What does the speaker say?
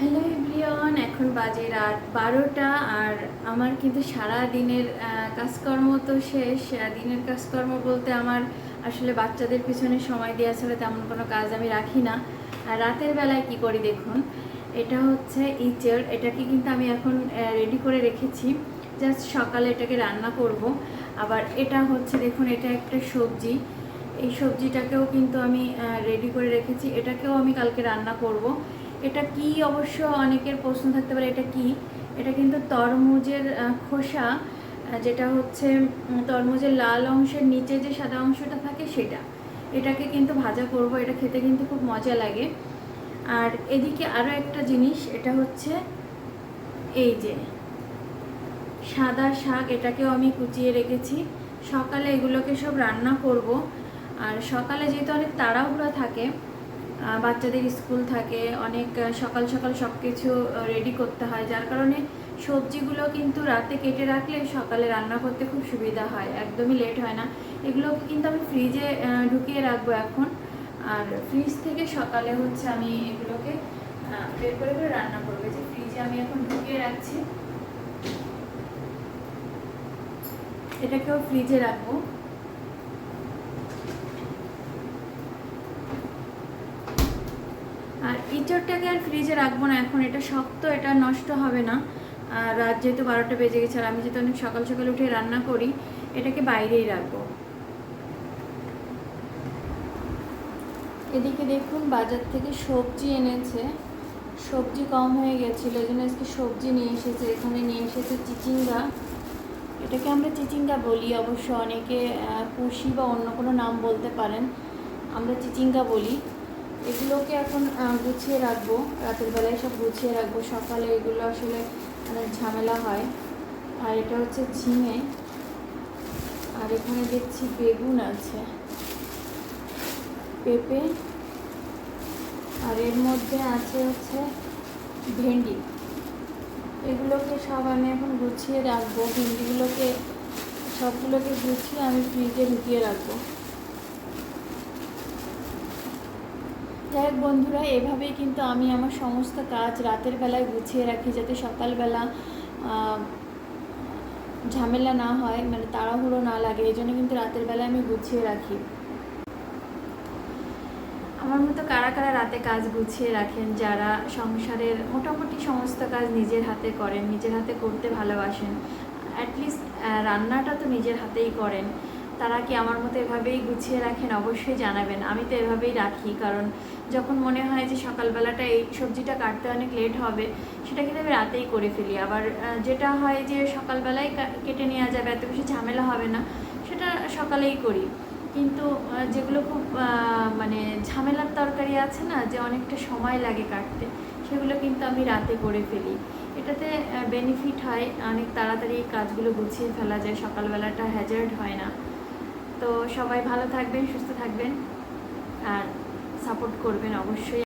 Hello everyone, এখন বাজে রাত বারোটা আর আমার কিন্তু সারা দিনের কাজকর্ম তো শেষ। দিনের কাজকর্ম বলতে আমার আসলে বাচ্চাদের পিছনে সময় দেওয়া ছাড়া তেমন কোনো কাজ আমি রাখি না। আর রাতের বেলায় কি করি দেখুন, এটা হচ্ছে ইচের এটাকে কিন্তু আমি এখন রেডি করে রেখেছি। জাস্ট সকালে এটাকে রান্না করব। আবার এটা হচ্ছে দেখুন, এটা একটা সবজি। এই সবজিটাকেও কিন্তু আমি রেডি করে রেখেছি। এটাকেও আমি কালকে রান্না করব। এটা কি অবশ্য অনেকের প্রশ্ন থাকতে পারে, এটা কি? এটা কিন্তু তরমুজের খোসা যেটা হচ্ছে তরমুজের লাল অংশের নিচে যে সাদা অংশটা থাকে সেটা। এটাকে কিন্তু ভাজা করব, এটা খেতে কিন্তু খুব মজা লাগে। আর এদিকে আরও একটা জিনিস, এটা হচ্ছে এই যে সাদা শাক, এটাকেও আমি কুচিয়ে রেখেছি। সকালে এগুলোকে সব রান্না করব। আর সকালে যেহেতু অনেক তাড়াহুড়া থাকে বাচ্চাদের স্কুল থাকে, অনেক সকাল সকাল সব কিছু রেডি করতে হয়। যার কারণে সবজিগুলো কিন্তু রাতে কেটে রাখলে সকালে রান্না করতে খুব সুবিধা হয়, একদমই লেট হয় না। এগুলোকে কিন্তু আমি ফ্রিজে ঢুকিয়ে রাখব এখন। আর ফ্রিজ থেকে সকালে হচ্ছে আমি এগুলোকে বের করে করে রান্না করব। যে ফ্রিজে আমি এখন ঢুকিয়ে রাখছি, এটাকেও ফ্রিজে রাখব। আর আর ফ্রিজে রাখব না এখন, এটা শক্ত, এটা নষ্ট হবে না। আর রাত যেহেতু বারোটা বেজে গেছে, আর আমি যেহেতু অনেক সকাল সকাল উঠে রান্না করি, এটাকে বাইরেই রাখব। এদিকে দেখুন, বাজার থেকে সবজি এনেছে। সবজি কম হয়ে গেছিল, এই জন্য আজকে সবজি নিয়ে এসেছে। এখানে নিয়ে এসেছে চিচিঙ্গা। এটাকে আমরা চিচিঙ্গা বলি, অবশ্য অনেকে কুশি বা অন্য কোনো নাম বলতে পারেন। আমরা চিচিঙ্গা বলি। এগুলোকে এখন গুছিয়ে রাখব। রাতের বেলায় সব গুছিয়ে রাখব। সকালে এগুলো আসলে অনেক ঝামেলা হয়। আর এটা হচ্ছে ঝিঙে। আর এখানে দেখছি বেগুন আছে। পেঁপে। আর এর মধ্যে আছে হচ্ছে ভেন্ডি। এগুলোকে সব আমি এখন গুছিয়ে রাখব। ভেন্ডিগুলোকে, সবগুলোকে গুছিয়ে আমি ফ্রিজে ঢুকিয়ে রাখব। যাই বন্ধুরা, এভাবেই কিন্তু আমি আমার সমস্ত কাজ রাতের বেলায় গুছিয়ে রাখি যাতে সকালবেলা ঝামেলা না হয় মানে তাড়াহুড়ো না লাগে। এই জন্য কিন্তু রাতের বেলায় আমি গুছিয়ে রাখি। আমার মতো কারা কারা রাতে কাজ গুছিয়ে রাখেন যারা সংসারের মোটামুটি সমস্ত কাজ নিজের হাতে করেন, নিজের হাতে করতে ভালোবাসেন? অ্যাটলিস্ট রান্নাটা তো নিজের হাতেই করেন। তারা কি আমার মতো এভাবেই গুছিয়ে রাখেন? অবশ্যই জানাবেন। আমি তো এভাবেই রাখি, কারণ যখন মনে হয় যে সকালবেলাটা এই সবজিটা কাটতে অনেক লেট হবে, সেটা কিন্তু আমি রাতেই করে ফেলি। আবার যেটা হয় যে সকালবেলায় কেটে নেওয়া যাবে, এত বেশি ঝামেলা হবে না, সেটা সকালেই করি। কিন্তু যেগুলো খুব মানে ঝামেলার তরকারি আছে না, যে অনেকটা সময় লাগে কাটতে, সেগুলো কিন্তু আমি রাতে করে ফেলি। এটাতে বেনিফিট হয়, অনেক তাড়াতাড়ি কাজগুলো গুছিয়ে ফেলা যায়, সকালবেলাটা হ্যাজার্ড হয় না। তো সবাই ভালো থাকবেন সুস্থ থাকবেন আর সাপোর্ট করবেন অবশ্যই।